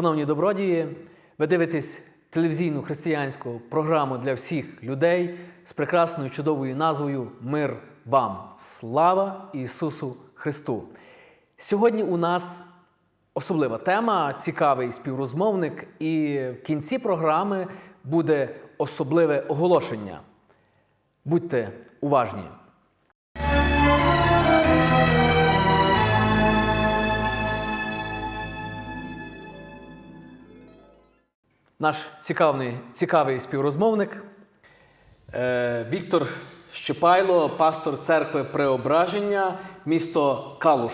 Шановні добродії, ви дивитесь телевізійну християнську програму для всіх людей з прекрасною чудовою назвою Мир вам! Слава Ісусу Христу! Сьогодні у нас особлива тема, цікавий співрозмовник, і в кінці програми буде особливе оголошення. Будьте уважні! Наш цікавий, цікавий співрозмовник е, Віктор Щепайло, пастор церкви Преображення, місто Калуш.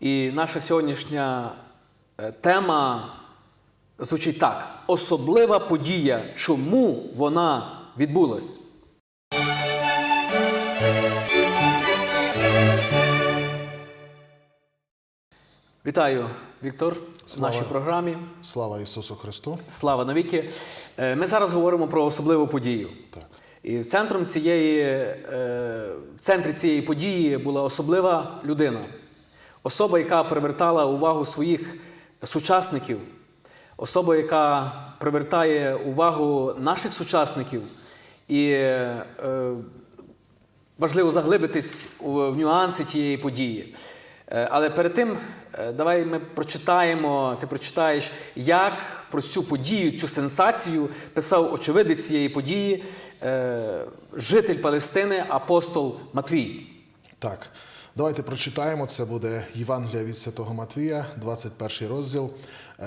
І наша сьогоднішня е, тема звучить так: особлива подія. Чому вона відбулась? Вітаю, Віктор, в нашій програмі. Слава Ісусу Христу. Слава навіки. Е, Ми зараз говоримо про особливу подію. Так. І центром цієї, е, в центрі цієї події була особлива людина, особа, яка привертала увагу своїх сучасників, особа, яка привертає увагу наших сучасників. І е, важливо заглибитись в нюанси тієї події. Е, Але перед тим, е, давай ми прочитаємо, ти прочитаєш, як про цю подію, цю сенсацію писав очевидець цієї події, е, житель Палестини, апостол Матвій. Так. Давайте прочитаємо. Це буде Євангелія від Святого Матвія, 21 розділ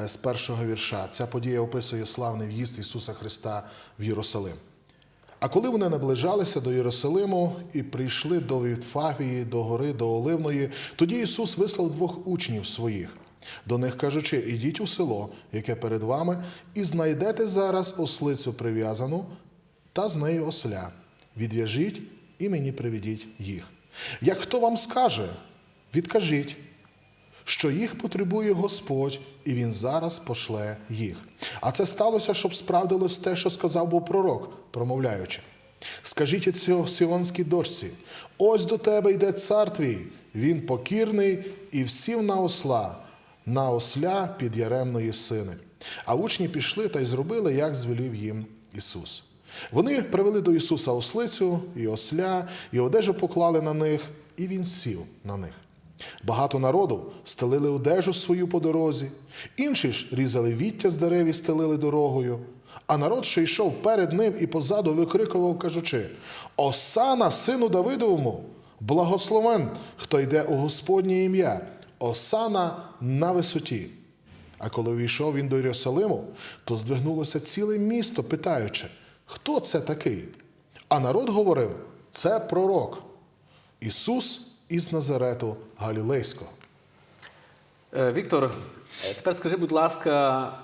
з першого вірша. Ця подія описує славний в'їзд Ісуса Христа в Єрусалим. А коли вони наближалися до Єрусалиму і прийшли до Вітфавії, до гори, до Оливної, тоді Ісус вислав двох учнів своїх. До них кажучи, ідіть у село, яке перед вами, і знайдете зараз ослицю прив'язану та з нею осля. Відв'яжіть і мені приведіть їх. Як хто вам скаже, відкажіть, що їх потребує Господь, і Він зараз пошле їх. А це сталося, щоб справдилось те, що сказав був пророк, промовляючи. Скажіть сіонській дочці: ось до тебе йде цар твій, він покірний і всів на осла, на осля під яремної сини. А учні пішли та й зробили, як звелів їм Ісус. Вони привели до Ісуса ослицю і осля, і одежу поклали на них, і він сів на них. Багато народу стелили одежу свою по дорозі, інші ж різали віття з дерев і стелили дорогою. А народ, що йшов перед ним і позаду, викрикував, кажучи: Осана, сину Давидовому, благословен, хто йде у Господнє ім'я, Осана на висоті. А коли увійшов він до Єрусалиму, то здвигнулося ціле місто, питаючи, хто це такий? А народ говорив: це пророк, Ісус із Назарету Галілейського. Е, Віктор, е, тепер скажи, будь ласка,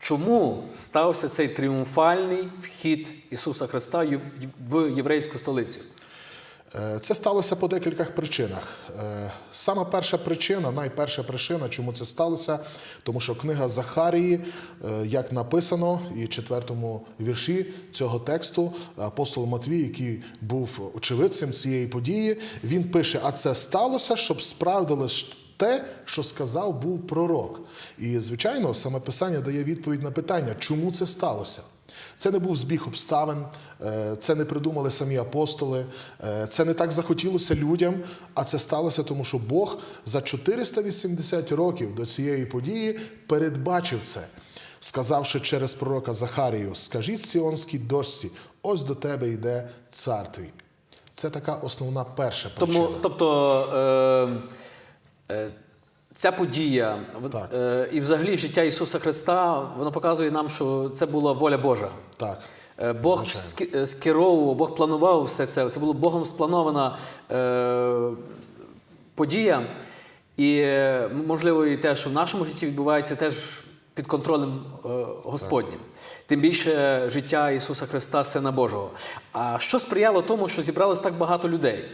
чому стався цей тріумфальний вхід Ісуса Христа в єврейську столицю? Е, Це сталося по декількох причинах. Е, Сама перша причина, найперша причина, чому це сталося, тому що книга Захарії, е, як написано, і четвертому вірші цього тексту, апостол Матвій, який був очевидцем цієї події, він пише: а це сталося, щоб справдилось те, що сказав був пророк. І, звичайно, саме писання дає відповідь на питання, чому це сталося. Це не був збіг обставин, е, це не придумали самі апостоли, е, це не так захотілося людям, а це сталося тому, що Бог за 480 років до цієї події передбачив це, сказавши через пророка Захарію: скажіть сіонській дочці, ось до тебе йде цар твій. Це така основна перша причина. Тому, тобто е, е, ця подія Так. е, і взагалі життя Ісуса Христа, воно показує нам, що це була воля Божа. Так. Е, Бог скі- е, скеровував, Бог планував все це. Це була Богом спланована е, подія. І е, можливо, і те, що в нашому житті відбувається, теж під контролем е, Господнім. Тим більше життя Ісуса Христа, Сина Божого. А що сприяло тому, що зібралось так багато людей?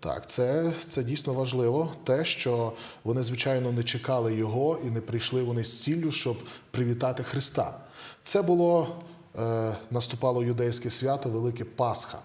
Так, це, це дійсно важливо. Те, що вони, звичайно, не чекали його і не прийшли вони з ціллю, щоб привітати Христа. Це було е, наступало юдейське свято, Велике Пасха.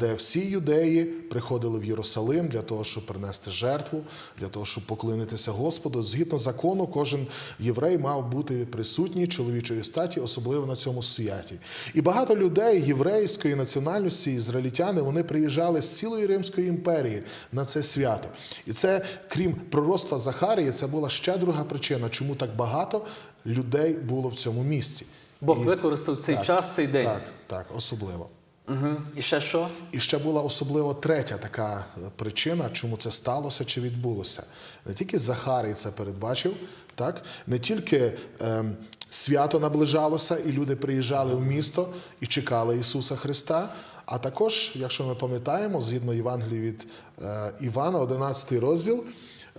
Де всі юдеї приходили в Єрусалим для того, щоб принести жертву, для того, щоб поклонитися Господу. Згідно закону, кожен єврей мав бути присутній чоловічої статі, особливо на цьому святі. І багато людей єврейської національності, ізраїльтяни, вони приїжджали з цілої Римської імперії на це свято. І це, крім пророцтва Захарії, це була ще друга причина, чому так багато людей було в цьому місці. Бог використав цей Так, час, цей день. Так, так, особливо. Угу. І ще що? І ще була особливо третя така причина, чому це сталося чи відбулося. Не тільки Захарій це передбачив, так? не тільки ем, свято наближалося, і люди приїжджали в місто і чекали Ісуса Христа. А також, якщо ми пам'ятаємо, згідно Євангелії від е, Івана, 11 розділ,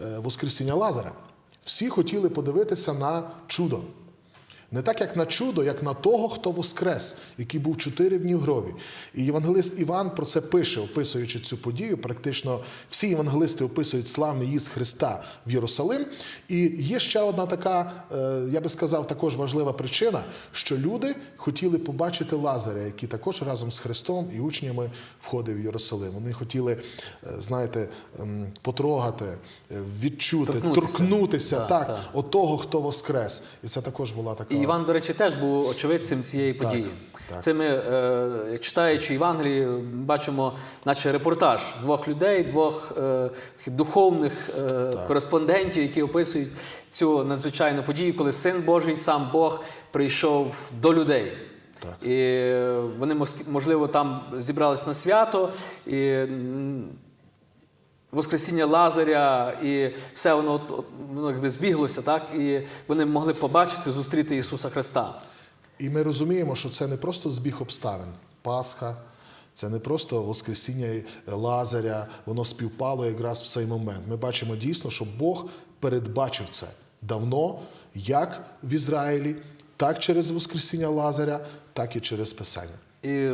е, Воскресіння Лазаря. Всі хотіли подивитися на чудо. Не так, як на чудо, як на того, хто воскрес, який був чотири дні в гробі. І євангелист Іван про це пише, описуючи цю подію. Практично всі євангелисти описують славний їзд Христа в Єрусалим. І є ще одна така, е, я би сказав, також важлива причина, що люди хотіли побачити Лазаря, який також разом з Христом і учнями входив в Єрусалим. Вони хотіли, е, знаєте, ем, потрогати, е, відчути, Торкнутися. торкнутися, Так, так, так. от того, хто воскрес. І це також була така. І Іван, до речі, теж був очевидцем цієї події. так. Це ми, е, читаючи Євангелії, бачимо, наче репортаж двох людей, двох е, духовних е, кореспондентів, які описують цю надзвичайну подію, коли Син Божий, сам Бог, прийшов до людей. Так. І е, вони, можливо, там зібрались на свято, і Воскресіння Лазаря, і все воно, воно якби збіглося, так? І вони могли побачити, зустріти Ісуса Христа. І ми розуміємо, що це не просто збіг обставин. Пасха, це не просто Воскресіння Лазаря, воно співпало якраз в цей момент. Ми бачимо дійсно, що Бог передбачив це давно, як в Ізраїлі, так через Воскресіння Лазаря, так і через Писання. І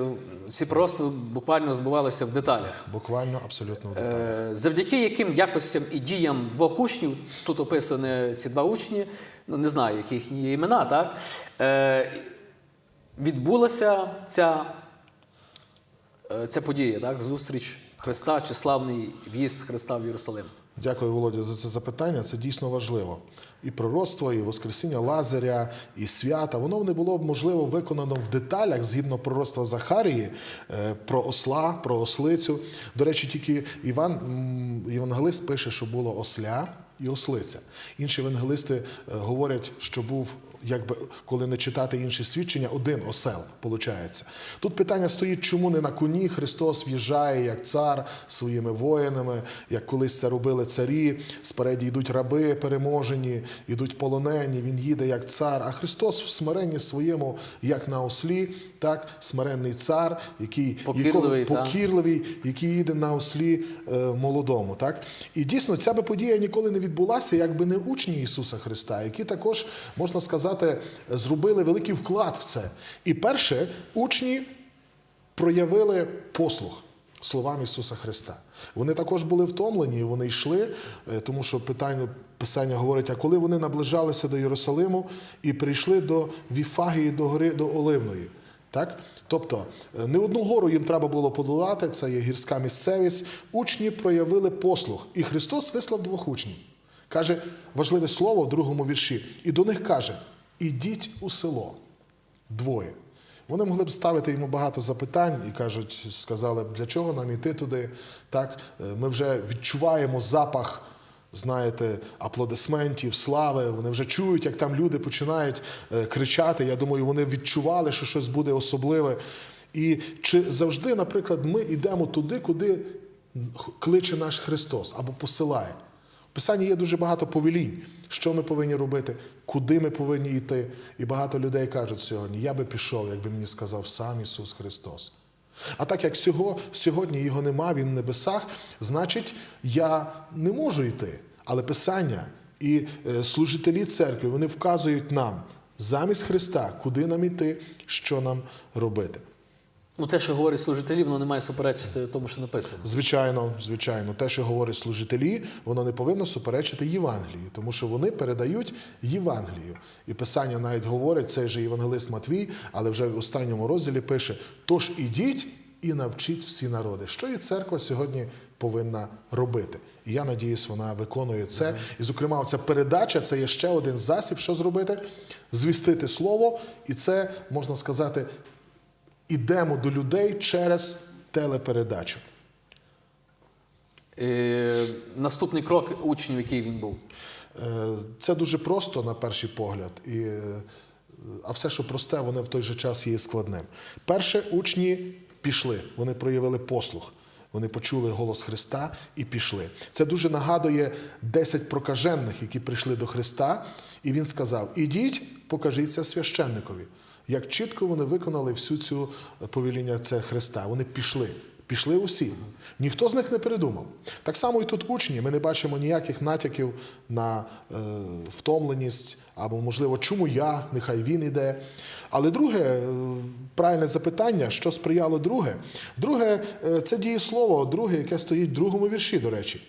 ці пророцтва буквально збувалися в деталях. Буквально абсолютно в деталях. Е, Завдяки яким якостям і діям двох учнів, тут описані ці два учні, ну не знаю, які їхні імена, так? Е, відбулася ця, е, ця подія, так? Зустріч Христа чи славний в'їзд Христа в Єрусалим. Дякую, Володя, за це запитання. Це дійсно важливо. І пророцтво, і Воскресіння Лазаря, і свята, воно не було б можливо виконано в деталях згідно пророцтва Захарії е, про осла, про ослицю. До речі, тільки Іван Євангелист пише, що було осля і ослиця. Інші евангелисти е, говорять, що був. Якби коли не читати інші свідчення, один осел виходить. Тут питання стоїть, чому не на коні Христос в'їжджає як цар своїми воїнами, як колись це робили царі. Спереді йдуть раби переможені, йдуть полонені. Він їде як цар. А Христос в смиренні своєму, як на ослі, так смиренний цар, який Покірливий, якого- покірливий, який їде на ослі е, молодому. Так? І дійсно, ця би подія ніколи не відбулася, якби не учні Ісуса Христа, які також, можна сказати, зробили великий вклад в це. І перше, учні проявили послух словам Ісуса Христа. Вони також були втомлені, вони йшли, е, тому що питання Писання говорить, а коли вони наближалися до Єрусалиму і прийшли до Віфагії, до гори до Оливної. Так? Тобто е, не одну гору їм треба було подолати, це є гірська місцевість. Учні проявили послух, і Христос вислав двох учнів. Каже важливе слово в другому вірші. І до них каже: ідіть у село. Двоє. Вони могли б ставити йому багато запитань і кажуть, сказали б, для чого нам йти туди. Так, е, ми вже відчуваємо запах, знаєте, аплодисментів, слави. Вони вже чують, як там люди починають е, кричати. Я думаю, вони відчували, що щось буде особливе. І чи завжди, наприклад, ми йдемо туди, куди кличе наш Христос або посилає? Писанні є дуже багато повелінь, що ми повинні робити, куди ми повинні йти. І багато людей кажуть сьогодні: я би пішов, якби мені сказав сам Ісус Христос. А так як сього, сьогодні його нема, він в небесах, значить, я не можу йти. Але Писання і е, служителі церкви вони вказують нам замість Христа, куди нам йти, що нам робити. Ну, те, що говорять служителі, воно не має суперечити тому, що написано. Звичайно, звичайно, те, що говорять служителі, воно не повинно суперечити Євангелії, тому що вони передають Євангелію. І Писання навіть говорить, цей же євангелист Матвій, але вже в останньому розділі пише: тож ідіть і навчіть всі народи. Що і церква сьогодні повинна робити? І я надіюсь, вона виконує це. І, зокрема, ця передача це є ще один засіб, що зробити: звістити слово, і це можна сказати, ідемо до людей через телепередачу. Е, наступний крок учнів, який він був. Е, Це дуже просто на перший погляд, і, е, а все, що просте, воно в той же час є складним. Перше, учні пішли, вони проявили послух. Вони почули голос Христа і пішли. Це дуже нагадує 10 прокажених, які прийшли до Христа, і він сказав: Ідіть, покажіться священникові. Як чітко вони виконали всю цю повеління це Христа. Вони пішли. Пішли усі. Ніхто з них не передумав. Так само і тут учні. Ми не бачимо ніяких натяків на е, втомленість або, можливо, чому я, нехай він іде. Але друге, е, правильне запитання, що сприяло друге? Друге, е, це дієслово, друге, яке стоїть в другому вірші, до речі.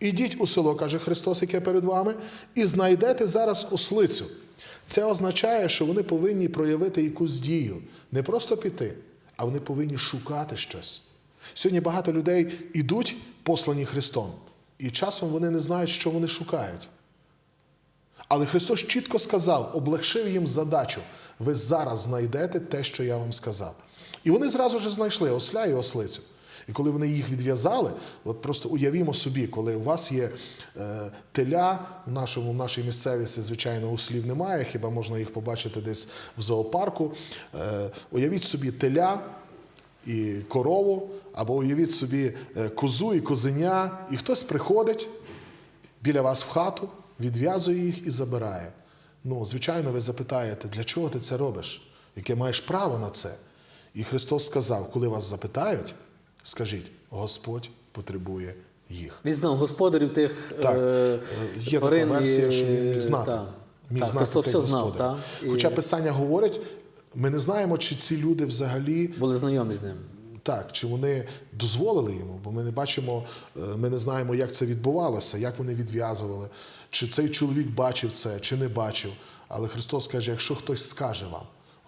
Ідіть у село, каже Христос, яке перед вами, і знайдете зараз ослицю. Це означає, що вони повинні проявити якусь дію, не просто піти, а вони повинні шукати щось. Сьогодні багато людей ідуть послані Христом, і часом вони не знають, що вони шукають. Але Христос чітко сказав, облегшив їм задачу: ви зараз знайдете те, що я вам сказав. І вони зразу ж знайшли осля і ослицю. І коли вони їх відв'язали, от просто уявімо собі, коли у вас є е, теля, в, нашому, в нашій місцевості, звичайно, ослів немає, хіба можна їх побачити десь в зоопарку. Е, уявіть собі теля і корову, або уявіть собі е, козу і козеня, і хтось приходить біля вас в хату, відв'язує їх і забирає. Ну, звичайно, ви запитаєте, для чого ти це робиш? Яке маєш право на це? І Христос сказав, коли вас запитають, скажіть, Господь потребує їх. Він знав господарів тих Так, е, е, є тварин. така версія, що він міг знати. та. Міг Так, знати Христос все знав, та? І Хоча Писання говорить, ми не знаємо, чи ці люди взагалі були знайомі з ним. так, чи вони дозволили йому, бо ми не бачимо, е, ми не знаємо, як це відбувалося, як вони відв'язували, чи цей чоловік бачив це, чи не бачив. Але Христос каже: якщо хтось скаже вам,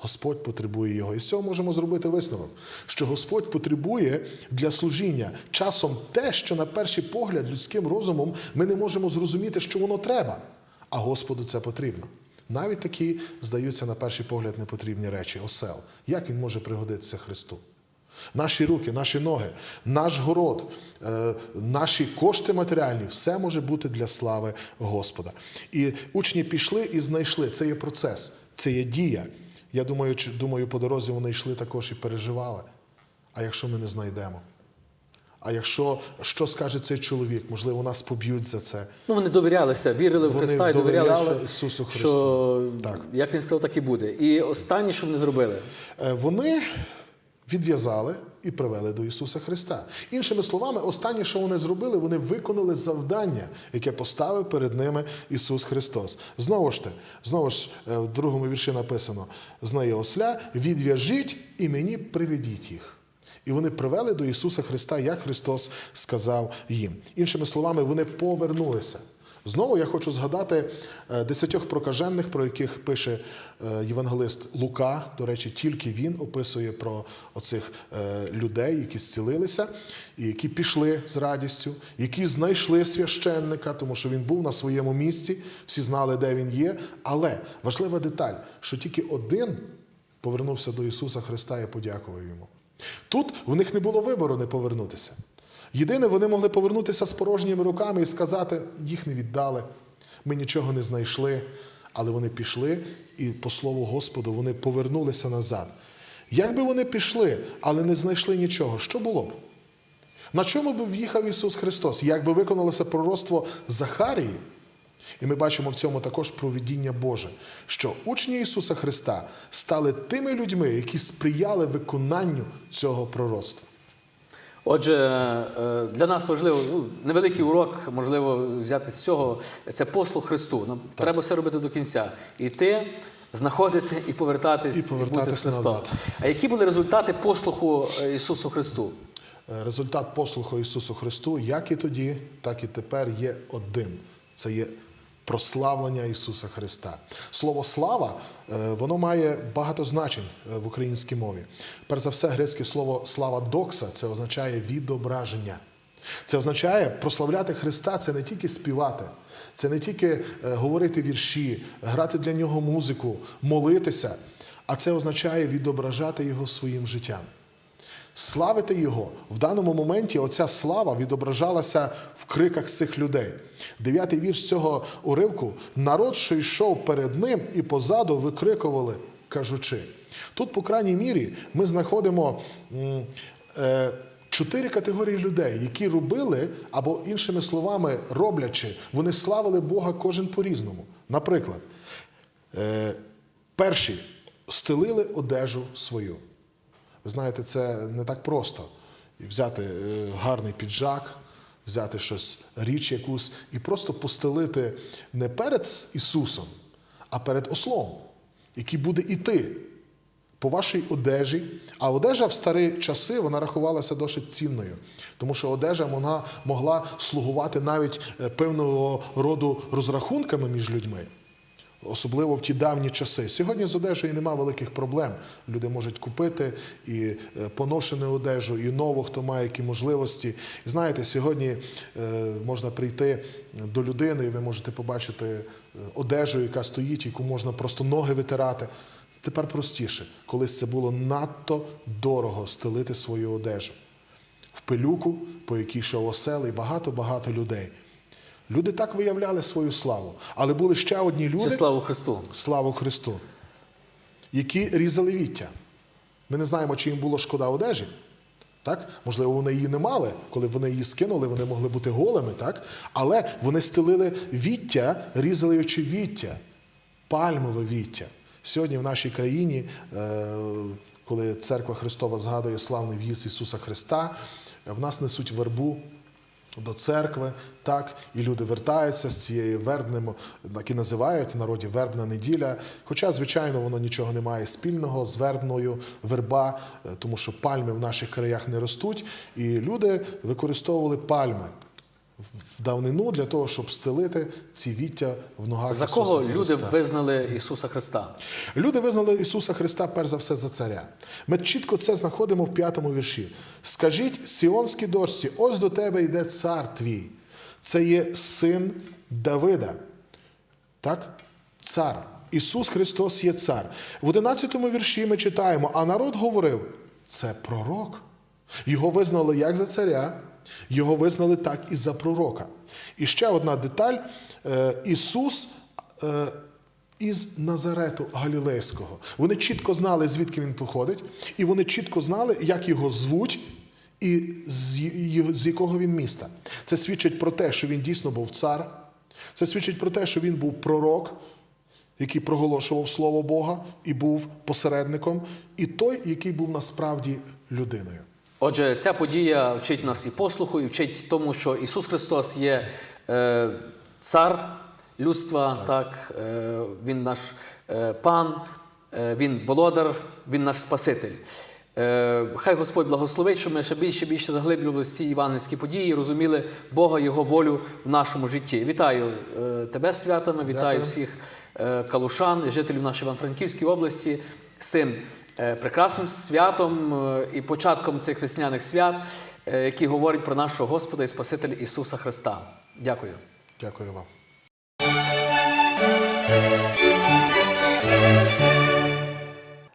Господь потребує його. І з цього можемо зробити висновок, що Господь потребує для служіння часом те, що на перший погляд людським розумом ми не можемо зрозуміти, що воно треба, а Господу це потрібно. Навіть такі здаються на перший погляд непотрібні речі, осел. Як він може пригодитися Христу? Наші руки, наші ноги, наш город, е, наші кошти матеріальні все може бути для слави Господа. І учні пішли і знайшли. Це є процес, це є дія. Я думаю, чи- думаю, по дорозі вони йшли також і переживали. А якщо ми не знайдемо? А якщо що скаже цей чоловік, можливо, нас поб'ють за це. Ну, вони довірялися, вірили в Христа і довіряли, довіряли що, Ісусу Христу. що Так. як він сказав, так і буде. І останнє, що вони зробили, Е, Вони відв'язали і привели до Ісуса Христа. Іншими словами, останнє, що вони зробили, вони виконали завдання, яке поставив перед ними Ісус Христос. Знову ж те, знову ж е, в другому вірші написано: з неї осля, відв'яжіть і мені приведіть їх. І вони привели до Ісуса Христа, як Христос сказав їм. Іншими словами, вони повернулися. Знову я хочу згадати е, десятьох прокажених, про яких пише е, євангелист Лука. До речі, тільки він описує про оцих е, людей, які зцілилися, і які пішли з радістю, які знайшли священника, тому що він був на своєму місці, всі знали, де він є. Але важлива деталь, що тільки один повернувся до Ісуса Христа і подякував йому. Тут в них не було вибору не повернутися. Єдине, вони могли повернутися з порожніми руками і сказати, їх не віддали, ми нічого не знайшли, але вони пішли і, по слову Господу, вони повернулися назад. Як би вони пішли, але не знайшли нічого, що було б? На чому б в'їхав Ісус Христос? Як би виконалося пророцтво Захарії? І ми бачимо в цьому також провідіння Боже, що учні Ісуса Христа стали тими людьми, які сприяли виконанню цього пророцтва. Отже, е, для нас важливо ну, невеликий урок, можливо, взяти з цього. Це послуг Христу. Нам треба все робити до кінця. Іти, знаходити і повертатись, І повертатись бути з Христом. А які були результати послуху е, Ісусу Христу? Е, Результат послуху Ісусу Христу, як і тоді, так і тепер є один. Це є прославлення Ісуса Христа. Слово слава е, воно має багато значень е, в українській мові. Перш за все, грецьке слово слава докса це означає відображення. Це означає прославляти Христа це не тільки співати, це не тільки е, говорити вірші, грати для нього музику, молитися, а це означає відображати його своїм життям. Славити Його в даному моменті оця слава відображалася в криках цих людей. Дев'ятий вірш цього уривку: народ, що йшов перед ним і позаду викрикували, кажучи. Тут, по крайній мірі, ми знаходимо е, чотири категорії людей, які робили, або іншими словами, роблячи, вони славили Бога кожен по-різному. Наприклад, е, перші стелили одежу свою. Ви знаєте, це не так просто. І взяти е, гарний піджак, взяти щось, річ якусь, і просто постелити не перед Ісусом, а перед ослом, який буде іти по вашій одежі. А одежа в старі часи вона рахувалася досить цінною, тому що одежа вона могла слугувати навіть е, певного роду розрахунками між людьми. Особливо в ті давні часи. Сьогодні з одежею нема великих проблем. Люди можуть купити і е, поношену одежу, і нову, хто має які можливості. І знаєте, сьогодні е, можна прийти до людини, і ви можете побачити е, одежу, яка стоїть, яку можна просто ноги витирати. Тепер простіше. Колись це було надто дорого стелити свою одежу. В пилюку, по якій йшов осел, і багато-багато людей. Люди так виявляли свою славу. Але були ще одні люди. Чи славу Христу? Славу Христу, які різали віття. Ми не знаємо, чи їм було шкода одежі. Так? Можливо, вони її не мали. Коли вони її скинули, вони могли бути голими, так? але вони стелили віття, різаючи віття, пальмове віття. Сьогодні в нашій країні, е, коли церква Христова згадує славний в'їзд Ісуса Христа, в нас несуть вербу до церкви, так, і люди вертаються з цієї вербним, так і називають в народі вербна неділя. Хоча, звичайно, воно нічого не має спільного з вербною верба, е, тому що пальми в наших краях не ростуть, і люди використовували пальми в давнину для того, щоб стелити ці віття в ногах За Ісуса кого Христа. люди визнали Ісуса Христа? Люди визнали Ісуса Христа перш за все за царя. Ми чітко це знаходимо в п'ятому вірші. Скажіть Сіонській дошці, ось до тебе йде цар твій. Це є син Давида. Так? Цар. Ісус Христос є цар. В 11 вірші ми читаємо, а народ говорив: це пророк. Його визнали як за царя, його визнали так і за пророка. І ще одна деталь: Е, Ісус. е, із Назарету Галілейського. Вони чітко знали, звідки він походить, і вони чітко знали, як його звуть і з якого він міста. Це свідчить про те, що він дійсно був цар. Це свідчить про те, що він був пророк, який проголошував Слово Бога і був посередником, і той, який був насправді людиною. Отже, ця подія вчить нас і послуху, і вчить тому, що Ісус Христос є е, цар людства, так, е, Він наш е, пан, е, Він володар, Він наш Спаситель. Е, хай Господь благословить, щоб ми ще більше більше заглиблювалися в ці євангельські події, і розуміли Бога, Його волю в нашому житті. Вітаю е, тебе святами, вітаю Дякую. всіх е, калушан, жителів нашої Івано-Франківської області е, прекрасним святом е, і початком цих весняних свят, е, які говорять про нашого Господа і Спасителя Ісуса Христа. Дякую. Дякую вам.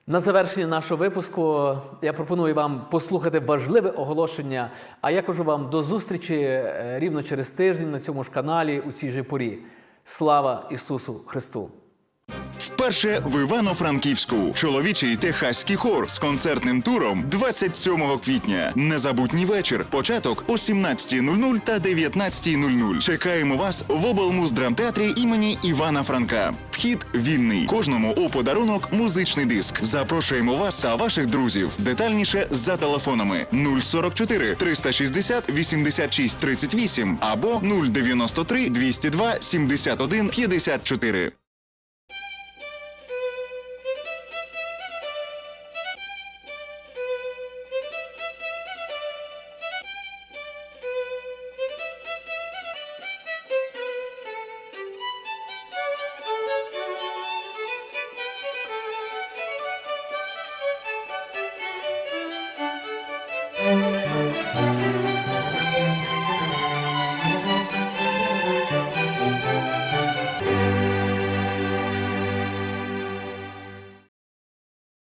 На завершення нашого випуску я пропоную вам послухати важливе оголошення. А я кажу вам до зустрічі е, рівно через тиждень на цьому ж каналі у цій же порі. Слава Ісусу Христу! Вперше в Івано-Франківську чоловічий техаський хор з концертним туром 27 квітня. Незабутній вечір. Початок о 17.00 та 19.00. Чекаємо вас в облмуздрамтеатрі імені Івана Франка. Вхід вільний. Кожному у подарунок музичний диск. Запрошуємо вас та ваших друзів. Детальніше за телефонами 044 360 86 38 або 093 202 71 54.